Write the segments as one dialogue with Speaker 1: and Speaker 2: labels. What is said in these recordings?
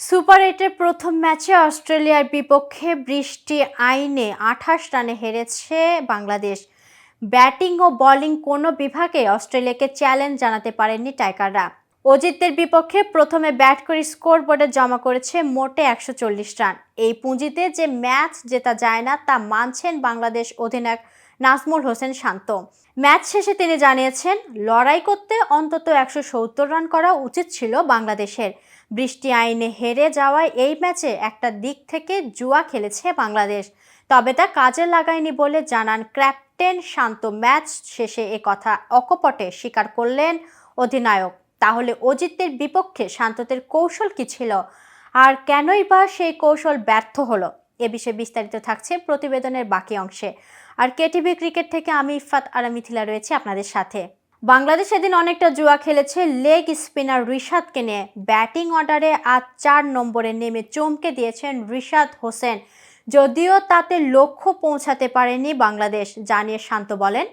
Speaker 1: Super এইটের প্রথম ম্যাচে অস্ট্রেলিয়ার বিপক্ষে বৃষ্টি আইনে আঠাশ রানে হেরেছে বাংলাদেশ। ব্যাটিং ও বোলিং কোনো বিভাগে অস্ট্রেলিয়াকে চ্যালেঞ্জ জানাতে পারেননি টাইকাররা অজিতদের বিপক্ষে প্রথমে ব্যাট করে স্কোর বোর্ডে জমা করেছে মোটে একশো চল্লিশ রান। এই পুঁজিতে যে ম্যাচ জেতা যায় না, তা মানছেন বাংলাদেশ অধিনায়ক নাজমুল হোসেন শান্ত। ম্যাচ শেষে তিনি জানিয়েছেন, লড়াই করতে অন্তত একশো সত্তর রান করা উচিত ছিল বাংলাদেশের। বৃষ্টি আইনে হেরে যাওয়ায় এই ম্যাচে একটা দিক থেকে জুয়া খেলেছে বাংলাদেশ। তবে তা কাজে লাগায়নি বলে জানান ক্যাপ্টেন শান্ত ম্যাচ শেষে এ কথা অকপটে স্বীকার করলেন অধিনায়ক। তাহলে অজিতের বিপক্ষে শান্তদের কৌশল কি ছিল? আর কেনই বা সেই কৌশল ব্যর্থ হলো? এ বিষয়ে বিস্তারিত থাকছে প্রতিবেদনের বাকি অংশে। আর কেটিভি ক্রিকেট থেকে আমি ইফাত আর মিথিলা রয়েছে আপনাদের সাথে। বাংলাদেশ এদিন অনেকটা জুয়া খেলেছে। লেগ স্পিনার রিশাদকে নিয়ে ব্যাটিং অর্ডারে আজ চার নম্বরে নেমে চমকে দিয়েছেন রিশাদ হোসেন। যদিও তাতে লক্ষ্য পৌঁছাতে পারেনি বাংলাদেশ, জানিয়ে শান্ত বলেন,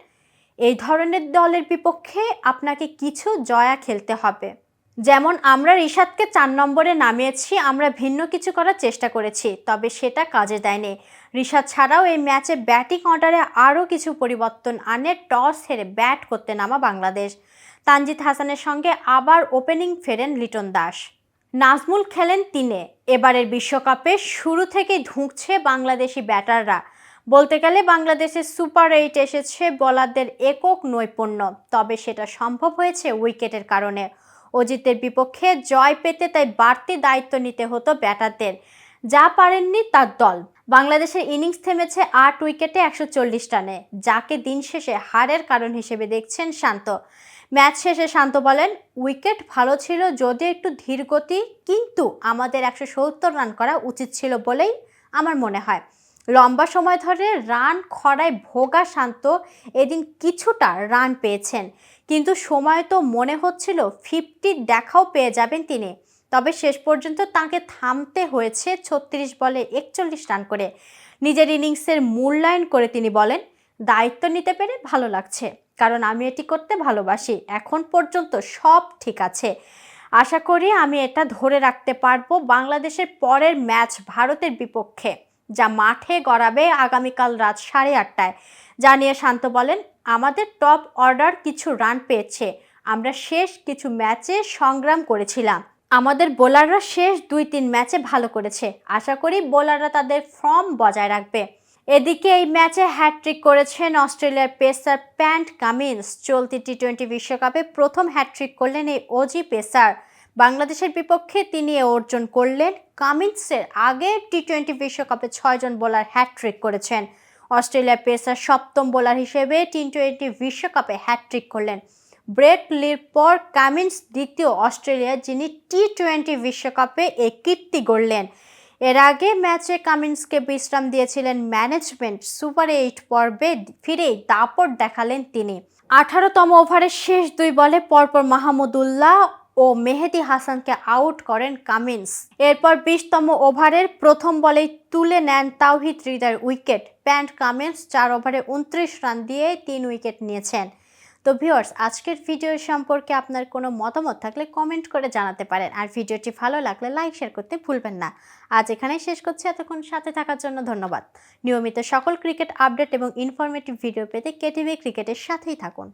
Speaker 1: এই ধরনের দলের বিপক্ষে আপনাকে কিছু জয়া খেলতে হবে। যেমন আমরা রিশাদকে চার নম্বরে নামিয়েছি, আমরা ভিন্ন কিছু করার চেষ্টা করেছি, তবে সেটা কাজে দেয়নি। রিশাদ ছাড়াও এই ম্যাচে ব্যাটিং অর্ডারে আরও কিছু পরিবর্তন আনে, টস হেরে ব্যাট করতে নামা বাংলাদেশ। তানজিদ হাসানের সঙ্গে আবার ওপেনিং ফেরেন লিটন দাস। নাজমুল খেলেন তিনে, এবারের বিশ্বকাপে শুরু থেকেই ঢুকছে বাংলাদেশি ব্যাটাররা। বলতে গেলে বাংলাদেশের সুপার এইট এসেছে, বলারদের একক নৈপুণ্য, তবে সেটা সম্ভব হয়েছে উইকেটের কারণে। অজিতের বিপক্ষে জয় পেতে তাই বাড়তি দায়িত্ব নিতে হতো ব্যাটারদের। যা পারেননি তার দল। বাংলাদেশের ইনিংস থেমেছে আট উইকেটে একশো চল্লিশ রানে। যাকে দিন শেষে হারের কারণ হিসেবে দেখছেন শান্ত। ম্যাচ শেষে শান্ত বলেন, উইকেট ভালো ছিল যদিও একটু ধীর গতি কিন্তু আমাদের একশো সত্তর রান করা উচিত ছিল বলেই আমার মনে হয়। লম্বা সময় ধরে রান খরায় ভোগা শান্ত এদিন কিছুটা রান পেয়েছেন। কিন্তু সময় তো মনে হচ্ছিল ফিফটি দেখাও পেয়ে যাবেন তিনি। তবে শেষ পর্যন্ত তাকে থামতে হয়েছে ছত্রিশ বলে একচল্লিশ রান করে। নিজের ইনিংসের মূল্যায়ন করে তিনি বলেন, দায়িত্ব নিতে পেরে ভালো লাগছে, কারণ আমি এটি করতে ভালোবাসি। এখন পর্যন্ত সব ঠিক আছে। আশা করি আমি এটা ধরে রাখতে পারব বাংলাদেশের পরের ম্যাচ ভারতের বিপক্ষে। যা মাঠে গড়াবে আগামীকাল রাত সাড়ে আটটায়। জানিয়ে শান্ত বলেন, আমাদের টপ অর্ডার কিছু রান পেয়েছে। আমরা শেষ কিছু ম্যাচে সংগ্রাম করেছিলাম। আমাদের বোলাররা শেষ দুই তিন ম্যাচে ভালো করেছে। আশা করি বোলাররা তাদের ফর্ম বজায় রাখবে। এদিকে এই ম্যাচে হ্যাট্রিক করেছেন অস্ট্রেলিয়ার পেসার প্যান্ট কামিন্স। চলতি টি টোয়েন্টি বিশ্বকাপে প্রথম হ্যাট্রিক করলেন এই অজি পেসার। বাংলাদেশের বিপক্ষে তিনি এ অর্জন করলেন। কামিন্সের আগে টি টোয়েন্টি বিশ্বকাপে ছয়জন বোলার হ্যাট্রিক করেছেন। অস্ট্রেলিয়ার পেসার সপ্তম বোলার হিসেবে টি টোয়েন্টি বিশ্বকাপে হ্যাট্রিক করলেন। ব্রেট লির পর কামিন্স দ্বিতীয় অস্ট্রেলিয়া, যিনি টি টোয়েন্টি বিশ্বকাপে এ কীর্তি গড়লেন। এর আগে ম্যাচে কামিন্সকে বিশ্রাম দিয়েছিলেন ম্যানেজমেন্ট সুপার এইট পর্বে, ফিরেই দাপট দেখালেন তিনি। আঠারোতম ওভারের শেষ দুই বলে পরপর মাহমুদুল্লাহ ও মেহেদি হাসানকে আউট করেন কামিন্স। এরপর বিশতম ওভারের প্রথম বলেই তুলে নেন তাওহিদ হৃদয়ের উইকেট। প্যান্ট কামিন্স চার ওভারে উনত্রিশ রান দিয়ে তিন উইকেট নিয়েছেন। তো ভিউয়ার্স, আজকের ভিডিও সম্পর্কে আপনার কোনো মতামত থাকলে কমেন্ট করে জানাতে পারেন। আর ভিডিওটি ভালো লাগলে লাইক, শেয়ার করতে ভুলবেন না। আজ এখানেই শেষ করছি। এতক্ষণ সাথে থাকার জন্য ধন্যবাদ। নিয়মিত সকল ক্রিকেট আপডেট এবং ইনফরমেটিভ ভিডিও পেতে কেটিভি ক্রিকেটের সাথেই থাকুন।